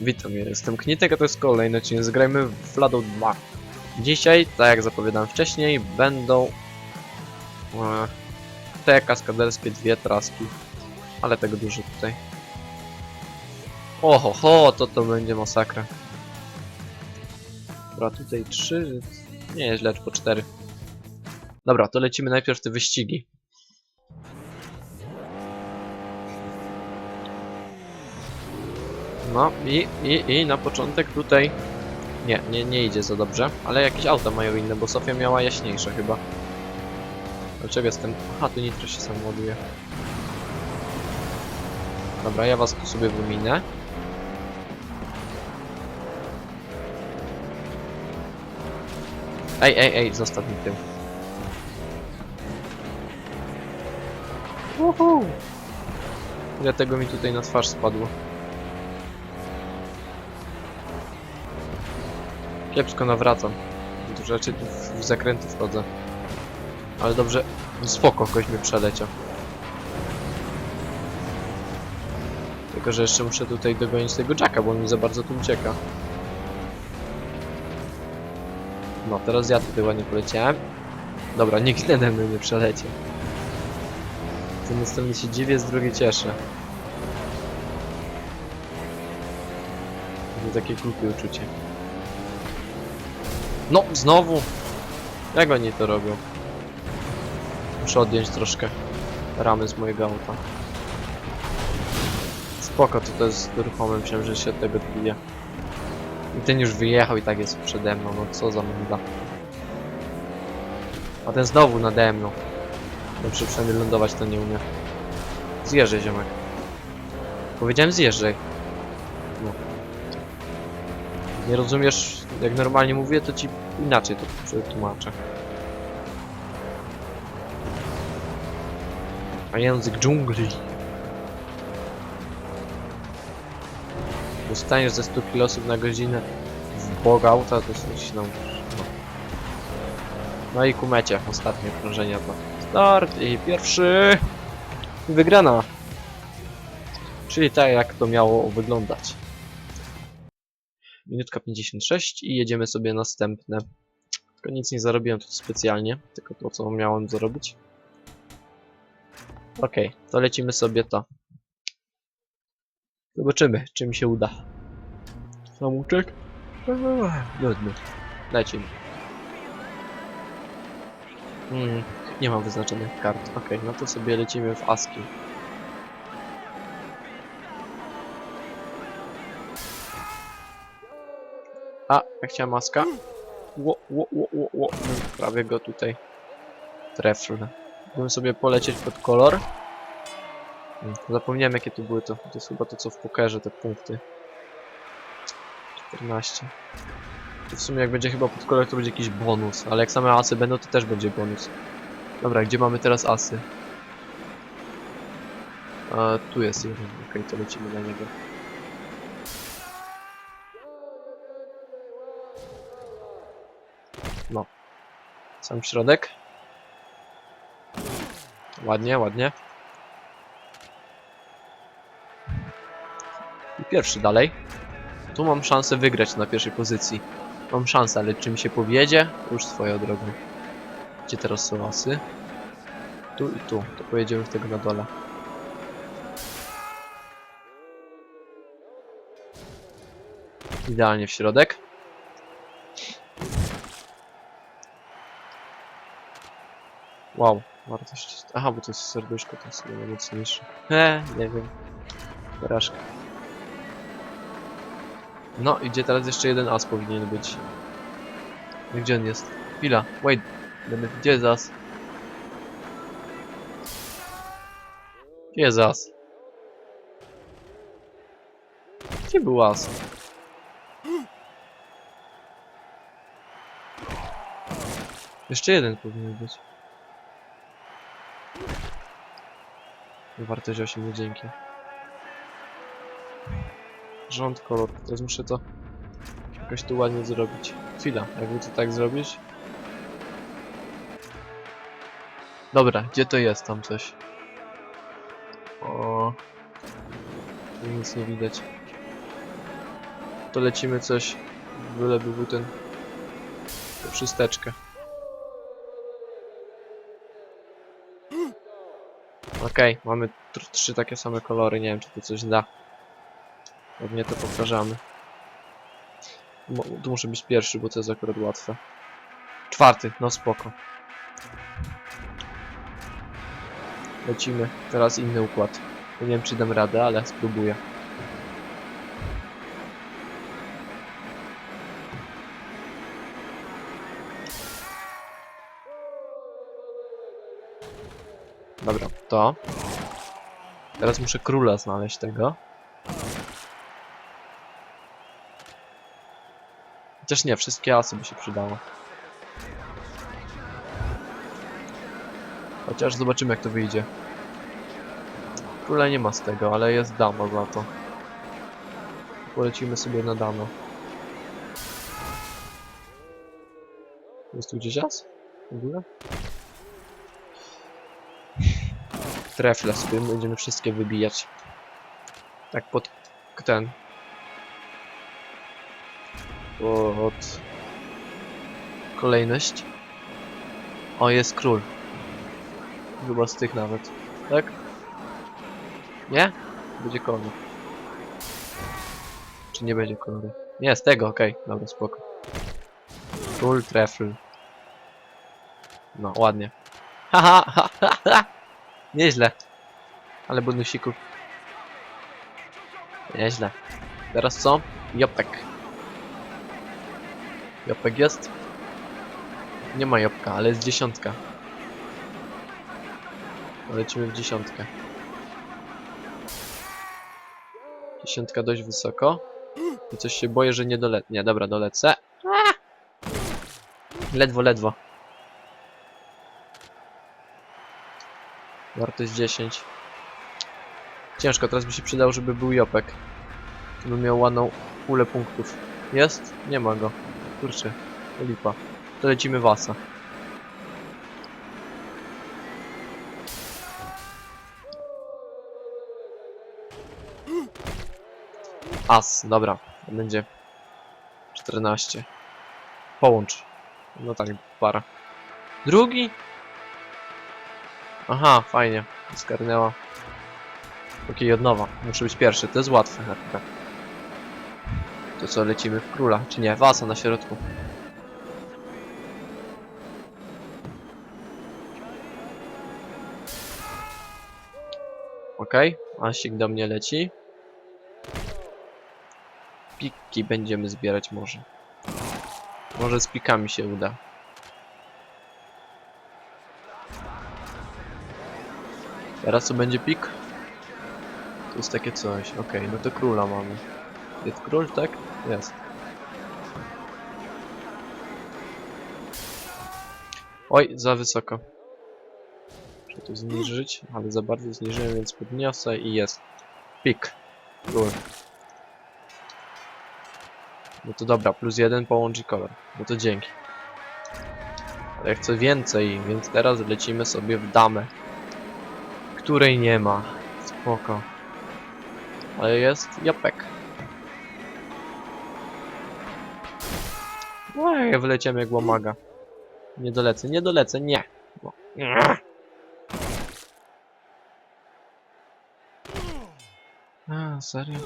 Witam, jestem Knitek, a to jest kolejny odcinek. Zagrajmy w Fladow 2. Dzisiaj, tak jak zapowiadałem wcześniej, będą e, te kaskaderskie dwie traski. Ale tego dużo tutaj. Oho, ho, to to będzie masakra. Dobra, tutaj trzy, nie źle, po cztery. Dobra, to lecimy najpierw te wyścigi. No i, i, i na początek tutaj... Nie, nie, nie idzie za dobrze, ale jakieś auta mają inne, bo Sofia miała jaśniejsze chyba. Dlaczego jestem... Aha, tu nitro się sam ładuje. Dobra, ja was tu sobie wyminę. Ej, ej, ej, zostaw mi tył. Uhu. Ile tego mi tutaj na twarz spadło. Kiepsko nawracam. Dużo rzeczy tu w, w zakręty wchodzę. Ale dobrze, spoko, ktoś mnie przeleciał. Tylko, że jeszcze muszę tutaj dogonić tego Jacka, bo mi za bardzo tu ucieka. No, teraz ja tutaj ładnie poleciałem. Dobra, nikt nade mną nie przeleciał. Z jednej strony się dziwię, z drugiej cieszę. To takie głupie uczucie. No, znowu! Jak oni to robią? Muszę odjąć troszkę ramy z mojego auta. Spoko, to jest ruchome, myślałem, że się tego odbije. I ten już wyjechał i tak jest przede mną, no co za menda. A ten znowu nade mną. Dobrze, przynajmniej lądować to nie umie. Zjeżdżaj, ziomek. Powiedziałem zjeżdżaj. Nie rozumiesz, jak normalnie mówię, to ci inaczej to przetłumaczę. A język dżungli. Dostaniesz ze 100 km na godzinę w boga auta, to coś no, no. i kumecie, ostatnie krążenia to start i pierwszy wygrana. Czyli tak jak to miało wyglądać. Minutka 56 i jedziemy sobie następne. Tylko nic nie zarobiłem tu specjalnie, tylko to co miałem zarobić. Okej, to lecimy sobie to. Zobaczymy, czy mi się uda. Samuczek? Jedno. Lecimy. Mm, nie mam wyznaczonych kart. Okej, no to sobie lecimy w ASCII. A, jak chciała maska? Ło, ło, ło, ło, ło. No, Prawie go tutaj trefnę. Mógłbym sobie polecieć pod kolor. Hmm, Zapomniałem jakie tu były to. To jest chyba to co w pokerze, te punkty. 14. To w sumie jak będzie chyba pod kolor to będzie jakiś bonus, ale jak same asy będą to też będzie bonus. Dobra, gdzie mamy teraz asy? A, tu jest jeden, okej, to lecimy na niego. Sam środek. Ładnie, ładnie. I pierwszy dalej. Tu mam szansę wygrać na pierwszej pozycji. Mam szansę, ale czy mi się powiedzie? Już swoją drogą. Gdzie teraz są asy? Tu i tu. To pojedziemy w tego na dole. Idealnie w środek. Wow, wartość. Aha, bo to jest serduszko, to jest chyba mocniejsze. He, nie wiem. Porażka. No, idzie teraz jeszcze jeden as powinien być. No Gdzie on jest? Chwila, wait. Będę, gdzie jest as? Gdzie jest as? Gdzie był as? Jeszcze jeden powinien być. Wartość 8, nie dzięki. Rząd kolor. Teraz muszę to jakoś tu ładnie zrobić. Chwila, jakby to tak zrobić. Dobra, gdzie to jest tam coś? O, tu nic nie widać. To lecimy coś, byleby był ten... tę szósteczkę. Okej, mamy tr- trzy takie same kolory, nie wiem czy to coś da. Pewnie to powtarzamy. Mo tu muszę być pierwszy, bo to jest akurat łatwe. Czwarty, no spoko. Lecimy. Teraz inny układ. Nie wiem czy dam radę, ale spróbuję. Dobra, to. Teraz muszę króla znaleźć tego. Chociaż nie, wszystkie asy by się przydało. Chociaż zobaczymy jak to wyjdzie. Króla nie ma z tego, ale jest dama za to. Polecimy sobie na damę. Jest tu gdzieś as? W ogóle? Trefle sobie będziemy wszystkie wybijać. Tak pod ten. Pod kolejność. O, jest król. Chyba z tych nawet. Tak? Nie? Będzie kolor. Czy nie będzie koloru? Nie, z tego, okej. Dobra, spoko. Król trefl. No, ładnie. Haha, ha, ha, ha. Nieźle. Ale bonusików. Nieźle. Teraz co? Jopek. Jopek jest? Nie ma jopka, ale jest dziesiątka. Lecimy w dziesiątkę. Dziesiątka dość wysoko. I coś się boję, że nie dolecę. Nie, dobra, dolecę. Ledwo, ledwo. Wartość 10. Ciężko, teraz by się przydał, żeby był Jopek. To by miał ładną pulę punktów. Jest? Nie ma go. Kurczę, lipa. To lecimy Wasa. As, dobra. Będzie 14. Połącz. No tak, para. Drugi? Aha, fajnie. Zgarnęła. Okej, od nowa. Muszę być pierwszy. To jest łatwe przykład. To co, lecimy w króla? Czy nie? Wasa na środku. Okej, Asik do mnie leci. Piki będziemy zbierać może. Może z pikami się uda. Teraz co będzie pik? To jest takie coś. Okej, no to króla mamy. Jest król, tak? Jest. Oj, za wysoko. Muszę tu zniżyć, ale za bardzo zniżyłem, więc podniosę i jest. Pik. Król. No to dobra, plus jeden połączy kolor. No to dzięki. Ale chcę więcej, więc teraz lecimy sobie w damę. Której nie ma. Spoko. Ale jest japek. Oj, ja wyleciałem jak łamaga. Nie dolecę, nie dolecę, nie. Bo... A, serio?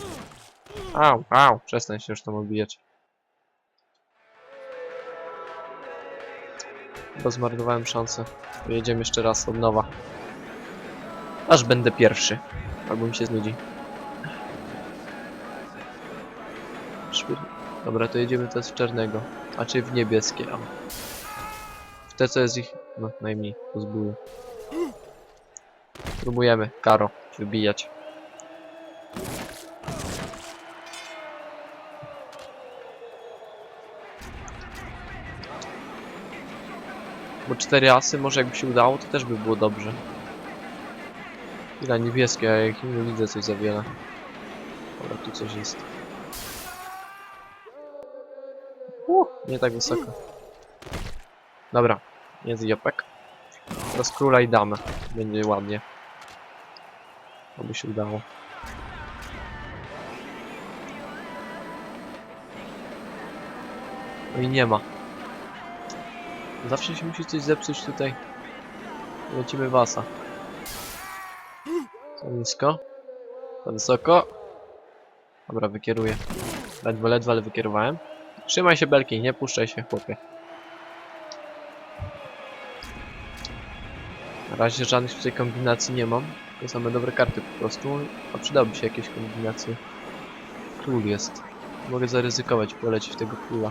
Au, au, przestań się już tam obijać. Chyba zmarnowałem szansę. Pojedziemy jeszcze raz od nowa. Aż będę pierwszy. Albo mi się znudzi. Dobra, to jedziemy teraz w czarnego. A czy w niebieskie, a. W te co jest ich... No, najmniej. Pozbóju. Próbujemy. Karo. Wybijać. Bo cztery asy, może jakby się udało, to też by było dobrze. Ile niebieskie, a jak nie widzę coś za wiele. Dobra, tu coś jest. Uh, nie tak wysoko. Dobra, jest jopek. Teraz króla i damę. Będzie ładnie. Oby się udało. No i nie ma. Zawsze się musi coś zepsuć tutaj. Lecimy wasa. Nisko. Za wysoko. Dobra, wykieruję. Ledwo, ledwo, ale wykierowałem. Trzymaj się belki, nie puszczaj się, chłopie. Na razie żadnych tutaj kombinacji nie mam. To same dobre karty po prostu. A przydałoby się jakieś kombinacje. Król jest. Mogę zaryzykować, polecieć tego króla.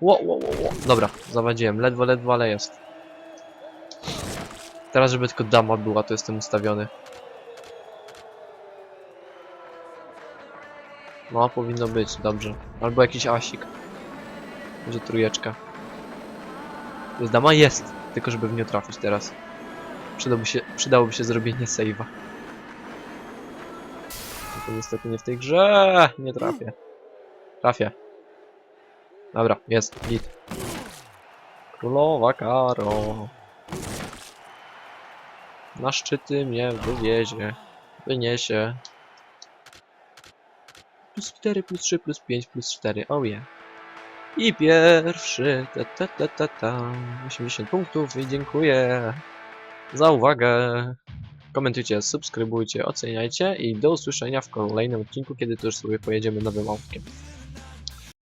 Ło, ło, ło, ło. Dobra, zawadziłem. Ledwo, ledwo, ale jest. Teraz, żeby tylko dama była, to jestem ustawiony. No, powinno być, dobrze. Albo jakiś asik. Może trójeczka. Jest dama? Jest! Tylko żeby w nią trafić teraz. Przydałoby się, przydałoby się zrobienie save'a. No To niestety nie w tej grze. Nie trafię. Trafię. Dobra, jest, git. Królowa Karo. Na szczyty mnie wywiezie. Wyniesie. Plus 4, plus 3, plus 5, plus 4. Oh yeah. I pierwszy. Ta, ta, ta, ta, ta. 80 punktów i dziękuję za uwagę. Komentujcie, subskrybujcie, oceniajcie i do usłyszenia w kolejnym odcinku, kiedy to już sobie pojedziemy nowym autkiem.